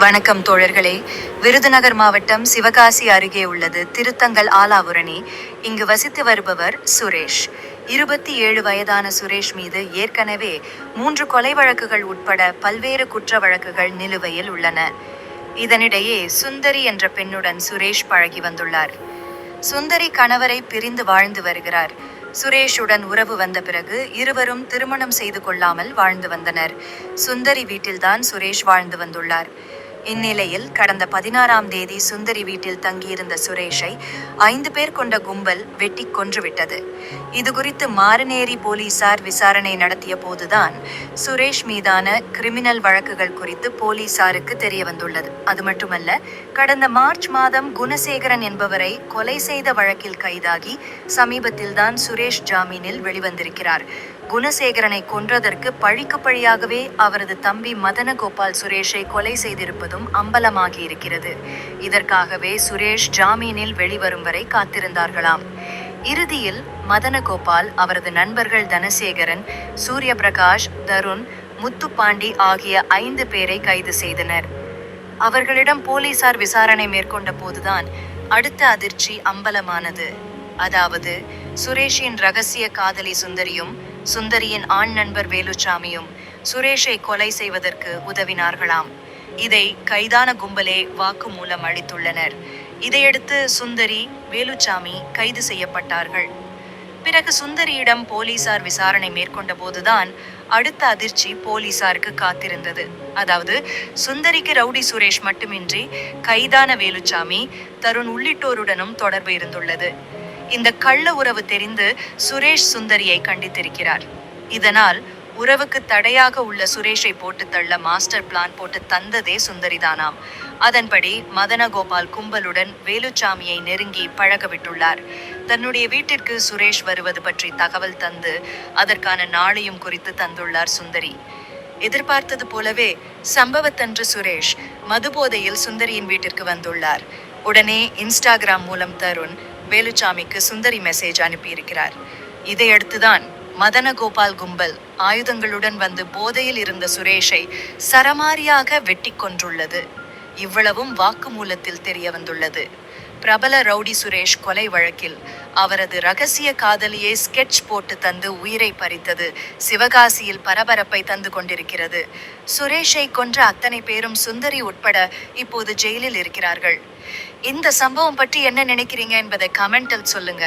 வணக்கம் தோழர்களே. விருதுநகர் மாவட்டம் சிவகாசி அருகே உள்ளது திருத்தங்கல் ஆலாவுரணி இங்கு வசித்து வருபவர் சுரேஷ். இருபத்தி ஏழு வயதான சுரேஷ் மீது ஏற்கனவே மூன்று கொலை வழக்குகள் உட்பட பல்வேறு குற்ற வழக்குகள் நிலுவையில் உள்ளன. இதனிடையே சுந்தரி என்ற பெண்ணுடன் சுரேஷ் பழகி வந்துள்ளார். சுந்தரி கணவரை பிரிந்து வாழ்ந்து வருகிறார். சுரேஷுடன் உறவு வந்த பிறகு இருவரும் திருமணம் செய்து கொள்ளாமல் வாழ்ந்து வந்தனர். சுந்தரி வீட்டில்தான் சுரேஷ் வாழ்ந்து வந்துள்ளார். இந்நிலையில் கடந்த பதினாறாம் தேதி சுந்தரி வீட்டில் தங்கியிருந்த சுரேஷை ஐந்து பேர் கொண்ட கும்பல் வெட்டி கொன்றுவிட்டது. இதுகுறித்து மாரநேரி போலீசார் விசாரணை நடத்திய போதுதான் சுரேஷ் மீதான கிரிமினல் வழக்குகள் குறித்து போலீசாருக்கு தெரிய வந்துள்ளது அது மட்டுமல்ல கடந்த மார்ச் மாதம் குணசேகரன் என்பவரை கொலை செய்த வழக்கில் கைதாகி சமீபத்தில்தான் சுரேஷ் ஜாமீனில் வெளிவந்திருக்கிறார். குணசேகரனை கொன்றதற்கு பழிக்கு பழியாகவே அவரது தம்பி மதனகோபால் சுரேஷை கொலை செய்திருப்பது முழுவதும் அம்பலமாகி இருக்கிறது இதற்காகவே சுரேஷ் ஜாமீனில் வெளிவரும் வரை காத்திருந்தார்களாம். இறுதியில் மதனகோபால் அவரது நண்பர்கள் தனசேகரன் சூரிய பிரகாஷ் தருண் முத்துப்பாண்டி ஆகிய ஐந்து பேரை கைது செய்தனர். அவர்களிடம் போலீசார் விசாரணை மேற்கொண்ட போதுதான் அடுத்த அதிர்ச்சி அம்பலமானது. அதாவது சுரேஷின் ரகசிய காதலி சுந்தரியும் சுந்தரியின் ஆண் நண்பர் வேலுச்சாமியும் சுரேஷை கொலை செய்வதற்கு உதவினார்களாம். இதை கைதான கும்பலே வாக்குமூலம் அளித்துள்ளனர். இதையடுத்து சுந்தரி வேலுச்சாமி கைது செய்யப்பட்டார்கள். பிறகு சுந்தரியிடம் போலீசார் விசாரணை மேற்கொண்ட போதுதான் அடுத்த அதிர்ச்சி போலீசாருக்கு காத்திருந்தது. அதாவது சுந்தரிக்கு ரவுடி சுரேஷ் மட்டுமின்றி கைதான வேலுச்சாமி தருண் உள்ளிட்டோருடனும் தொடர்பு இருந்துள்ளது. இந்த கள்ள உறவு தெரிந்து சுரேஷ் சுந்தரியை கண்டித்திருக்கிறார். இதனால் உறவுக்கு தடையாக உள்ள சுரேஷை போட்டு தள்ள மாஸ்டர் பிளான் போட்டு தந்ததே சுந்தரிதானாம். அதன்படி மதனகோபால் கும்பலுடன் வேலுச்சாமியை நெருங்கி பழக விட்டுள்ளார். தன்னுடைய வீட்டிற்கு சுரேஷ் வருவது பற்றி தகவல் தந்து அதற்கான நாளையும் குறித்து தந்துள்ளார் சுந்தரி. எதிர்பார்த்தது போலவே சம்பவத்தன்று சுரேஷ் மதுபோதையில் சுந்தரியின் வீட்டிற்கு வந்துள்ளார். உடனே இன்ஸ்டாகிராம் மூலம் தருண் வேலுச்சாமிக்கு சுந்தரி மெசேஜ் அனுப்பியிருக்கிறார். இதையடுத்துதான் மதனகோபால் கும்பல் ஆயுதங்களுடன் வந்து போதையில் இருந்த சுரேஷை சரமாரியாக வெட்டி கொன்றுள்ளது. இவ்வளவும் வாக்குமூலத்தில் தெரிய வந்துள்ளது பிரபல ரவுடி சுரேஷ் கொலை வழக்கில் அவரது ரகசிய காதலியை ஸ்கெட்ச் போட்டு தந்து உயிரை பறித்தது சிவகாசியில் பரபரப்பை தந்து கொண்டிருக்கிறது. சுரேஷை கொன்ற அத்தனை பேரும் சுந்தரி உட்பட இப்போது ஜெயிலில் இருக்கிறார்கள். இந்த சம்பவம் பற்றி என்ன நினைக்கிறீங்க என்பதை கமெண்டில் சொல்லுங்க.